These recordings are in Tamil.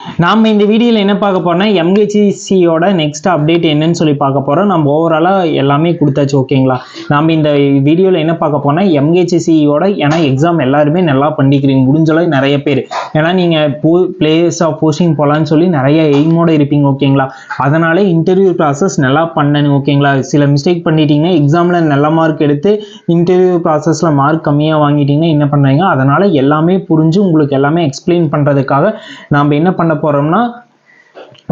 நாம் இந்த வீடியோவில் என்ன பார்க்க போகிறோம்னா எம்ஹெச்சிசியோட நெக்ஸ்ட் அப்டேட் என்னன்னு சொல்லி பார்க்க போகிறோம் நம்ம ஓவராலாக எல்லாமே கொடுத்தாச்சு ஓகேங்களா நாம் இந்த வீடியோவில் என்ன பார்க்க போனால் எம்ஹெச்சிசியோட ஏன்னா எக்ஸாம் எல்லாருமே நல்லா பண்ணிக்கிறீங்க. முடிஞ்சளவு நிறைய பேர். ஏன்னா நீங்கள் போ பிளேஸ் ஆஃப் போஸ்டிங் போகலான்னு சொல்லி நிறைய எய்மோட இருப்பீங்க ஓகேங்களா அதனால இன்டர்வியூ ப்ராசஸ் நல்லா பண்ணணும் ஓகேங்களா சில மிஸ்டேக் பண்ணிட்டீங்கன்னா எக்ஸாமில் நல்ல மார்க் எடுத்து இன்டர்வியூ ப்ராசஸில் மார்க் கம்மியாக வாங்கிட்டீங்கன்னா என்ன பண்ணுறீங்க அதனால் எல்லாமே புரிஞ்சு உங்களுக்கு எல்லாமே எக்ஸ்பிளைன் பண்ணுறதுக்காக நாம் என்ன பண்ண போகிறோம்னா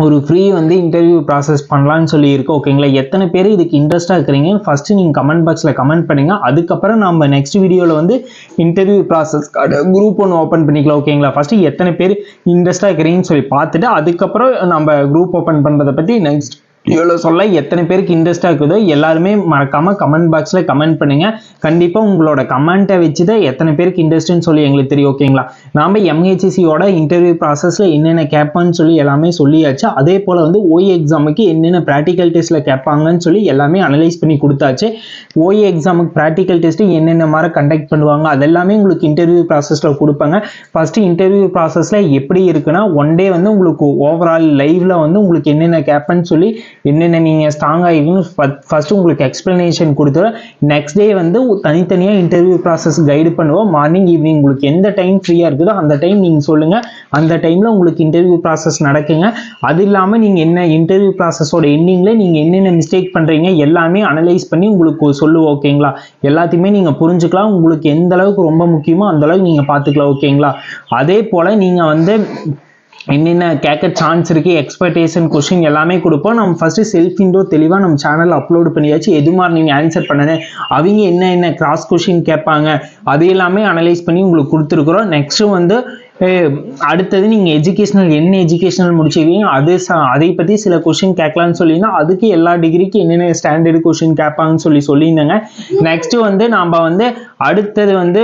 ஒரு ஃப்ரீ வந்து இன்டர்வியூ ப்ராசஸ் பண்ணலான்னு சொல்லியிருக்கோம் ஓகேங்களா எத்தனை பேர் இதுக்கு இன்ட்ரெஸ்ட்டாக இருக்கிறீங்க? ஃபஸ்ட்டு நீங்கள் கமெண்ட் பாக்ஸில் கமெண்ட் பண்ணுங்க. அதுக்கப்புறம் நம்ம நெக்ஸ்ட் வீடியோவில் வந்து இன்டர்வியூ ப்ராசஸ் குரூப் ஒன்று ஓப்பன் பண்ணிக்கலாம். ஓகேங்களா ஃபஸ்ட்டு எத்தனை பேர் இன்ட்ரெஸ்ட்டாக இருக்கிறீங்கன்னு சொல்லி பார்த்துட்டு அதுக்கப்புறம் நம்ம குரூப் ஓப்பன் பண்ணுறதை பற்றி நெக்ஸ்ட் இவ்வளோ சொல்ல எத்தனை பேருக்கு இன்ட்ரெஸ்ட்டாக இருக்குதோ எல்லாருமே மறக்காமல் கமெண்ட் பாக்ஸில் கமெண்ட் பண்ணுங்கள் கண்டிப்பாக உங்களோட கமெண்ட்டை வச்சு தான் எத்தனை பேருக்கு இன்ட்ரெஸ்ட்னு சொல்லி எங்களுக்கு தெரியும் ஓகேங்களா நாம் எம்ஹெச்சிசியோட இன்டர்வியூ ப்ராசஸில் என்னென்ன கேட்பான்னு சொல்லி எல்லாமே சொல்லியாச்சு. அதே போல் வந்து ஓஏ எக்ஸாமுக்கு என்னென்ன ப்ராக்டிக்கல் டெஸ்ட்டில் கேட்பாங்கன்னு சொல்லி எல்லாமே அனலைஸ் பண்ணி கொடுத்தாச்சு. ஓஏ எக்ஸாமுக்கு ப்ராக்டிக்கல் டெஸ்ட்டு என்னென்ன மாதிரி கண்டக்ட் பண்ணுவாங்க அதெல்லாமே உங்களுக்கு இன்டர்வியூ ப்ராசஸில் கொடுப்பாங்க. ஃபஸ்ட்டு இன்டர்வியூ ப்ராசஸில் எப்படி இருக்குன்னா ஒன் டே வந்து உங்களுக்கு ஓவரால் லைவில் வந்து உங்களுக்கு என்னென்ன கேட்பேன்னு சொல்லி என்னென்ன நீங்கள் ஸ்ட்ராங் ஆகிக்கணும் ஃபஸ்ட்டு உங்களுக்கு எக்ஸ்ப்ளனேஷன் கொடுத்துரும் நெக்ஸ்ட் டே வந்து தனித்தனியாக இன்டர்வியூ ப்ராசஸ் கைடு பண்ணுவோம். மார்னிங் ஈவினிங் உங்களுக்கு எந்த டைம் ஃப்ரீயாக இருக்குதோ அந்த டைம் நீங்கள் சொல்லுங்கள் அந்த டைமில் உங்களுக்கு இன்டர்வியூ ப்ராசஸ் நடக்குங்க. அது இல்லாமல் நீங்கள் என்ன இன்டர்வியூ ப்ராசஸோட எண்டிங்கில் நீங்கள் என்னென்ன மிஸ்டேக் பண்ணுறீங்க எல்லாமே அனலைஸ் பண்ணி உங்களுக்கு சொல்லுவோம் ஓகேங்களா எல்லாத்தையுமே நீங்கள் புரிஞ்சுக்கலாம். உங்களுக்கு எந்த அளவுக்கு ரொம்ப முக்கியமோ அந்தளவுக்கு நீங்கள் பார்த்துக்கலாம் ஓகேங்களா அதே போல் நீங்கள் வந்து என்னென்ன கேட்க சான்ஸ் இருக்குது எக்ஸ்பெக்டேஷன் கொஷின் எல்லாமே கொடுப்போம். நம்ம ஃபஸ்ட்டு செல்ஃப் இண்டோ தெளிவாக நம்ம சேனலில் அப்லோட் பண்ணியாச்சு. எது மாதிரி நீங்கள் ஆன்சர் பண்ணது அவங்க என்ன என்ன கிராஸ் கொஷின் கேட்பாங்க அது எல்லாமே அனலைஸ் பண்ணி உங்களுக்கு கொடுத்துருக்குறோம். நெக்ஸ்ட்டு வந்து அடுத்தது நீங்கள் எஜுகேஷனல் என்ன எஜுகேஷனல் முடிச்சிருக்கீங்க அது ச- அதை பற்றி சில கொஷின் கேட்கலான்னு சொல்லியிருந்தோம் அதுக்கு எல்லா டிகிரிக்கு என்னென்ன ஸ்டாண்டர்டு கொஷின் கேட்பாங்கன்னு சொல்லி சொல்லியிருந்தாங்க. நெக்ஸ்ட்டு வந்து நாம் வந்து அடுத்தது வந்து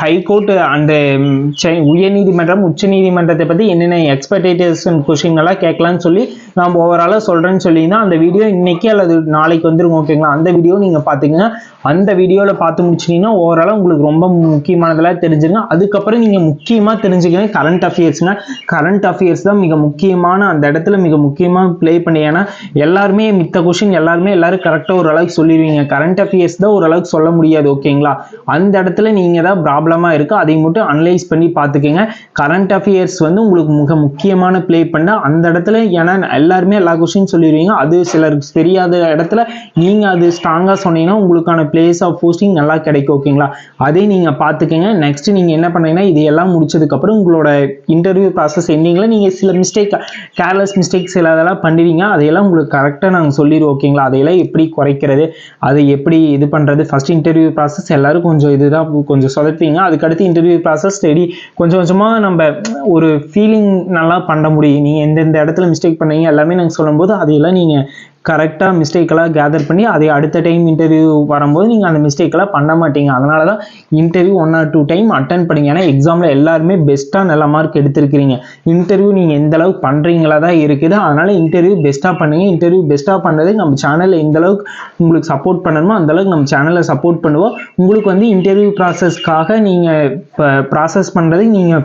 ஹைகோர்ட் அந்த ம், செ- உயர்நீதிமன்றம் உச்சநீதிமன்றத்தை பற்றி என்னென்ன எக்ஸ்பெக்டேஷன் கொஷின்கள்லாம் கேட்கலான்னு சொல்லி நான் ஓவராலாக சொல்கிறேன்னு சொல்லிங்கன்னா அந்த வீடியோ இன்னைக்கு அல்லது நாளைக்கு வந்துருங்க ஓகேங்களா அந்த வீடியோ நீங்கள் பார்த்துக்கங்க அந்த வீடியோவில் பார்த்து முடிச்சிட்டிங்கன்னா ஓவராலாக உங்களுக்கு ரொம்ப முக்கியமானதெல்லாம் தெரிஞ்சுங்க அதுக்கப்புறம் நீங்கள் முக்கியமாக தெரிஞ்சுக்கணும் கரண்ட் அஃபேர்ஸ்ங்க கரண்ட் அஃபேர்ஸ் தான் மிக முக்கியமான அந்த இடத்துல மிக முக்கியமாக ப்ளே பண்ணி ஏன்னா எல்லாருமே மித்த கொஷின் எல்லாருமே எல்லாரும் கரெக்டாக ஓரளவுக்கு சொல்லிடுவீங்க கரண்ட் அஃபேர்ஸ் தான் ஓரளவுக்கு சொல்ல முடியாது ஓகேங்களா அந்த இடத்துல நீங்கள் தான் ப்ராப்ளமாக இருக்குது அதை மட்டும் அனலைஸ் பண்ணி பார்த்துக்கோங்க. கரண்ட் அஃபேர்ஸ் வந்து உங்களுக்கு மிக முக்கியமான ப்ளே பண்ண அந்த இடத்துல ஏன்னா எல்லாருமே எல்லா கொஸ்டின் சொல்லிடுவீங்க. அது சிலருக்கு தெரியாத இடத்துல நீங்கள் அது ஸ்ட்ராங்காக சொன்னீங்கன்னா உங்களுக்கான பிளேஸ் ஆஃப் போஸ்டிங் நல்லா கிடைக்கும் ஓகேங்களா அதே நீங்கள் பார்த்துக்கோங்க. நெக்ஸ்ட் நீங்கள் என்ன பண்ணீங்கன்னா இது எல்லாம் முடிச்சதுக்கப்புறம் உங்களோட இன்டர்வியூ ப்ராசஸ் எண்டிங்கில் நீங்கள் சில மிஸ்டேக் கேர்லெஸ் மிஸ்டேக்ஸ் சில அதெல்லாம் பண்ணுவீங்க. அதையெல்லாம் உங்களுக்கு கரெக்டாக நாங்கள் சொல்லிடுவோம் ஓகேங்களா அதையெல்லாம் எப்படி குறைக்கிறது அதை எப்படி இது பண்ணுறது ஃபஸ்ட் இன்டர்வியூ ப்ராசஸ் எல்லாரும் கொஞ்சம் கொஞ்சம் இதுதான் கொஞ்சம் சொதப்பீங்க. அதுக்கடுத்து இன்டர்வியூ ப்ராசஸ் ஸ்டடி கொஞ்சம் கொஞ்சமாக நம்ம ஒரு ஃபீலிங் நல்லா பண்ண முடியும். நீங்கள் எந்தெந்த இடத்துல மிஸ்டேக் பண்ணீங்க எல்லாமே நாங்கள் சொல்லும்போது அதையெல்லாம் நீங்கள் கரெக்டாக மிஸ்டேக்கெல்லாம் கேதர் பண்ணி அதை அடுத்த டைம் இன்டர்வியூ வரும்போது நீங்கள் அந்த மிஸ்டேக்கெல்லாம் பண்ண மாட்டீங்க. அதனால தான் interview one or two time attend பண்ணுங்க. ஏன்னா எக்ஸாமில் எல்லாருமே பெஸ்ட்டாக நல்ல மார்க் எடுத்திருக்கிறீங்க. இன்டர்வியூ நீங்கள் எந்த அளவுக்கு பண்ணுறீங்களா தான் இருக்குது. அதனால் இன்டர்வியூ பெஸ்ட்டாக பண்ணுங்கள் இன்டர்வியூ பெஸ்ட்டாக பண்ணுறது நம்ம சேனலில் எந்த அளவுக்கு உங்களுக்கு சப்போர்ட் பண்ணணுமோ அந்தளவுக்கு நம்ம சேனலை சப்போர்ட் பண்ணுவோம். உங்களுக்கு வந்து இன்டர்வியூ ப்ராசஸ்க்காக நீங்கள் இப்போ ப்ராசஸ் பண்ணுறது நீங்கள்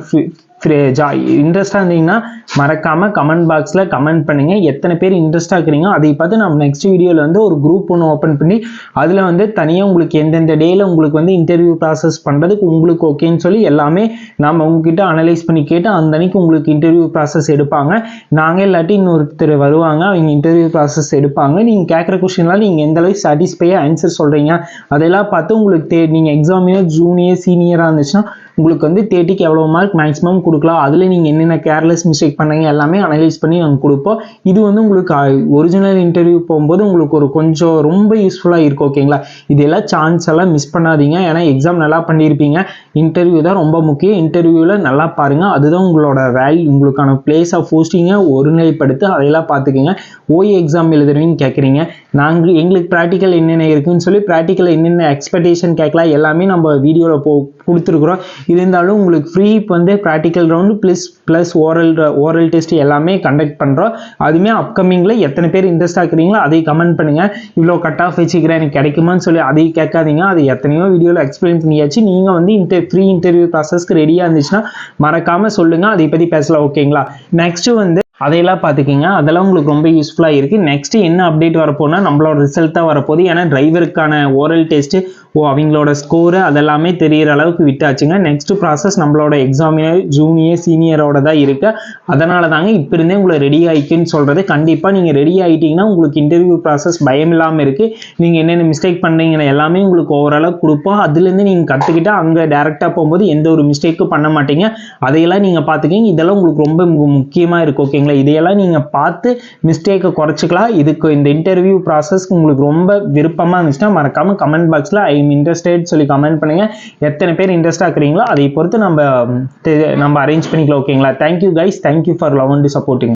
ஜா இன்ட்ரெஸ்டாக இருந்தீங்கன்னா மறக்காமல் கமெண்ட் பாக்ஸில் கமெண்ட் பண்ணுங்கள் எத்தனை பேர் இன்ட்ரெஸ்டாக இருக்கிறீங்க அதை பார்த்து நம்ம நெக்ஸ்ட் வீடியோவில் வந்து ஒரு குரூப் ஒன்று ஓப்பன் பண்ணி அதில் வந்து தனியாக உங்களுக்கு எந்தெந்த டேயில் உங்களுக்கு வந்து இன்டர்வியூ ப்ராசஸ் பண்ணுறதுக்கு உங்களுக்கு ஓகேன்னு சொல்லி எல்லாமே நம்ம உங்ககிட்ட அனலைஸ் பண்ணி கேட்டு அந்த அன்னைக்கு உங்களுக்கு இன்டர்வியூ ப்ராசஸ் எடுப்பாங்க. நாங்கள் இல்லாட்டி இன்னொருத்தர் வருவாங்க. அவங்க இன்டர்வியூ ப்ராசஸ் எடுப்பாங்க. நீங்கள் கேட்குற கொஷின்லாம் நீங்கள் எந்த அளவுக்கு சாட்டிஸ்ஃபையாக ஆன்சர் சொல்கிறீங்க அதெல்லாம் பார்த்து உங்களுக்கு தே நீங்கள் எக்ஸாமினர் ஜூனியர் சீனியராக இருந்துச்சுன்னா உங்களுக்கு வந்து தேர்ட்டிக்கு எவ்வளோ மார்க் மேக்ஸிமம் கொடுக்கலாம். அதில் நீங்கள் என்னென்ன கேர்லெஸ் மிஸ்டேக் பண்ணீங்க எல்லாமே அனலைஸ் பண்ணி நாங்கள் கொடுப்போம். இது வந்து உங்களுக்கு ஒரிஜினல் இன்டர்வியூ போகும்போது உங்களுக்கு ஒரு கொஞ்சம் ரொம்ப யூஸ்ஃபுல்லாக இருக்கும் ஓகேங்களா இதெல்லாம் சான்ஸ் எல்லாம் மிஸ் பண்ணாதீங்க. ஏன்னா எக்ஸாம் நல்லா பண்ணியிருப்பீங்க இன்டர்வியூ தான் ரொம்ப முக்கியம். இன்டர்வியூவில் நல்லா பாருங்கள் அதுதான் உங்களோட வேல்யூ உங்களுக்கான பிளேஸ் ஆஃப் போஸ்டிங்கை ஒருநிலைப்படுத்தி அதையெல்லாம் பார்த்துக்கோங்க. ஓஏ எக்ஸாம் எழுதுறீங்கன்னு கேட்குறீங்க. நாங்கள் எங்களுக்கு ப்ராக்டிக்கல் என்னென்ன இருக்குன்னு சொல்லி ப்ராக்டிக்கல் என்னென்ன எக்ஸ்பெக்டேஷன் கேட்கலாம் எல்லாமே நம்ம வீடியோவில் போ கொடுத்துருக்குறோம். இருந்தாலும் உங்களுக்கு ஃப்ரீ வந்து practical round plus plus oral oral test எல்லாமே கண்டக்ட் பண்ணுறோம் அதுவுமே அப்கமிங்கில் எத்தனை பேர் இன்ட்ரெஸ்ட் ஆக்குறீங்களோ அதை கமெண்ட் பண்ணுங்கள் இவ்வளோ கட் ஆஃப் வச்சுக்கிறேன் எனக்கு கிடைக்குமான்னு சொல்லி அதையும் கேட்காதீங்க. அது எத்தனையோ வீடியோவில் எக்ஸ்பிளைன் பண்ணியாச்சு. நீங்கள் வந்து இன்டர் ஃப்ரீ இன்டர்வியூ ப்ராசஸ்க்கு ரெடியாக இருந்துச்சுன்னா மறக்காமல் சொல்லுங்கள் அதை பற்றி பேசலாம் ஓகேங்களா நெக்ஸ்ட்டு வந்து அதையெல்லாம் பார்த்துக்கிங்க. அதெல்லாம் உங்களுக்கு ரொம்ப யூஸ்ஃபுல்லாக இருக்குது நெக்ஸ்ட்டு என்ன அப்டேட் வரப்போனால் நம்மளோட ரிசல்ட் தான் வரப்போகுது. ஏன்னா டிரைவருக்கான ஓரல் டெஸ்ட்டு ஓ அவங்களோட ஸ்கோரு அதெல்லாமே தெரிகிற அளவுக்கு விட்டாச்சுங்க. நெக்ஸ்ட் ப்ராசஸ் நம்மளோட எக்ஸாமினர் ஜூனியர் சீனியரோட தான் இருக்குது அதனால தாங்க இப்போ இருந்தே உங்களை ரெடி ஆகிக்குன்னு சொல்கிறது கண்டிப்பாக நீங்கள் ரெடி ஆகிட்டிங்கன்னா உங்களுக்கு இன்டர்வியூ ப்ராசஸ் பயம் இல்லாமல் இருக்குது நீங்கள் என்னென்ன மிஸ்டேக் பண்ணுறீங்கன்னு எல்லாமே உங்களுக்கு ஓவரளவு கொடுப்போம். அதுலேருந்து நீங்கள் கற்றுக்கிட்டு அங்கே டேரெக்டாக போகும்போது எந்த ஒரு மிஸ்டேக்கும் பண்ண மாட்டீங்க. அதையெல்லாம் நீங்கள் பார்த்துக்கிங்க. இதெல்லாம் உங்களுக்கு ரொம்ப முக்கியமாக இருக்குது ஓகேங்க ஓகேங்களா? இதையெல்லாம் நீங்கள் பார்த்து மிஸ்டேக்கை குறைச்சிக்கலாம். இதுக்கு இந்த இன்டர்வியூ ப்ராசஸ்க்கு உங்களுக்கு ரொம்ப விருப்பமாக இருந்துச்சுன்னா மறக்காமல் கமெண்ட் பாக்ஸில் ஐ எம் இன்ட்ரெஸ்டட் சொல்லி கமெண்ட் பண்ணுங்கள் எத்தனை பேர் இன்ட்ரெஸ்டாக இருக்கிறீங்களோ அதை பொறுத்து நம்ம நம்ம அரேஞ்ச் பண்ணிக்கலாம் ஓகேங்களா? Thank you guys thank you for love and supporting